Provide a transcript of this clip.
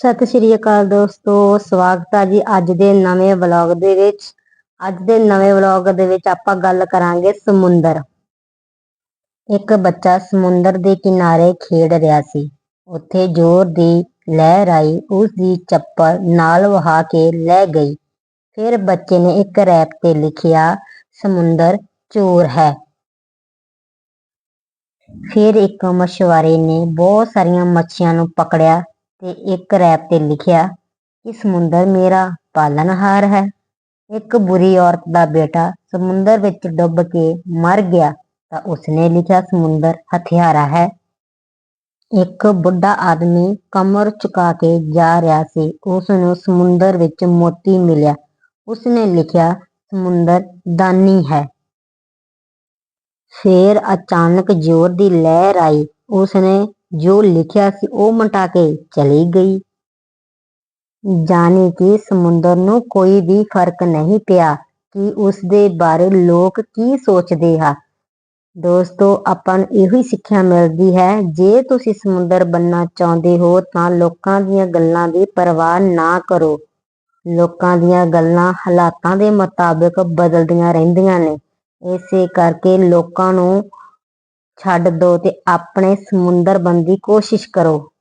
ਸਤਿ ਸ਼੍ਰੀ ਅਕਾਲ ਦੋਸਤੋ, ਸਵਾਗਤ ਹੈ ਜੀ ਅੱਜ ਦੇ ਨਵੇਂ ਵਲੌਗ ਦੇ ਵਿੱਚ। ਅੱਜ ਦੇ ਨਵੇਂ ਵਲੌਗ ਦੇ ਵਿੱਚ ਆਪਾਂ ਗੱਲ ਕਰਾਂਗੇ ਸਮੁੰਦਰ। ਇੱਕ ਬੱਚਾ ਸਮੁੰਦਰ ਦੇ ਕਿਨਾਰੇ ਖੇਡ ਰਿਹਾ ਸੀ। ਉੱਥੇ ਜ਼ੋਰ ਦੀ ਲਹਿਰ ਆਈ, ਉਸ ਦੀ ਚੱਪਲ ਨਾਲ ਵਹਾ ਕੇ ਲੈ ਗਈ। ਫਿਰ ਬੱਚੇ ਨੇ ਇੱਕ ਰੈਪ ਤੇ ਲਿਖਿਆ, ਸਮੁੰਦਰ ਚੋਰ ਹੈ। ਫਿਰ ਇੱਕ ਮਛੁਆਰੇ ਨੇ ਬਹੁਤ ਸਾਰੀਆਂ ਮੱਛੀਆਂ ਨੂੰ ਪਕੜਿਆ। ਤੇ ਇੱਕ ਰੈਪ ਤੇ ਲਿਖਿਆ ਕਿ ਸਮੁੰਦਰ ਮੇਰਾ ਪਾਲਣਹਾਰ ਹੈ। ਇੱਕ ਬੁਰੀ ਔਰਤ ਦਾ ਬੇਟਾ ਸਮੁੰਦਰ ਵਿੱਚ ਡੁੱਬ ਕੇ ਮਰ ਗਿਆ ਤਾਂ ਉਸਨੇ ਲਿਖਿਆ, ਸਮੁੰਦਰ ਹਥਿਆਰਾ ਹੈ। ਇੱਕ ਬੁੱਢਾ ਆਦਮੀ ਕਮਰ ਝੁਕਾ ਕੇ ਜਾ ਰਿਹਾ ਸੀ। ਉਸ ਨੂੰ ਸਮੁੰਦਰ ਵਿੱਚ ਮੋਤੀ ਮਿਲਿਆ। ਉਸਨੇ ਲਿਖਿਆ, ਸਮੁੰਦਰ ਦਾਨੀ ਹੈ। ਫੇਰ ਅਚਾਨਕ ਜ਼ੋਰ ਦੀ ਲਹਿਰ ਆਈ। ਉਸਨੇ ਜੋ ਲਿਖਿਆ ਸੀ ਉਹ ਮਿਟਾ ਕੇ ਚਲੀ ਗਈ। ਜਾਣੀ ਕਿ ਸਮੁੰਦਰ ਨੂੰ ਕੋਈ ਵੀ ਫ਼ਰਕ ਨਹੀਂ ਪਿਆ ਕਿ ਉਸ ਦੇ ਬਾਰੇ ਲੋਕ ਕੀ ਸੋਚਦੇ ਆ। ਦੋਸਤੋ, ਆਪਾਂ ਨੂੰ ਇਹੋ ਹੀ ਸਿੱਖਿਆ ਮਿਲਦੀ ਹੈ, ਜੇ ਤੁਸੀਂ ਸਮੁੰਦਰ ਬੰਨਣਾ ਚਾਹੁੰਦੇ ਹੋ ਤਾਂ ਲੋਕਾਂ ਦੀਆਂ ਗੱਲਾਂ ਦੀ ਪਰਵਾਹ ਨਾ ਕਰੋ। ਲੋਕਾਂ ਦੀਆਂ ਗੱਲਾਂ ਹਾਲਾਤਾਂ ਦੇ ਮੁਤਾਬਕ ਬਦਲਦੀਆਂ ਰਹਿੰਦੀਆਂ ਨੇ। ਇਸੇ ਕਰਕੇ ਲੋਕਾਂ ਨੂੰ ਛੱਡ ਦਿਓ ਤੇ ਆਪਣੇ ਸਮੁੰਦਰ ਬਣਨ ਕੋਸ਼ਿਸ਼ ਕਰੋ।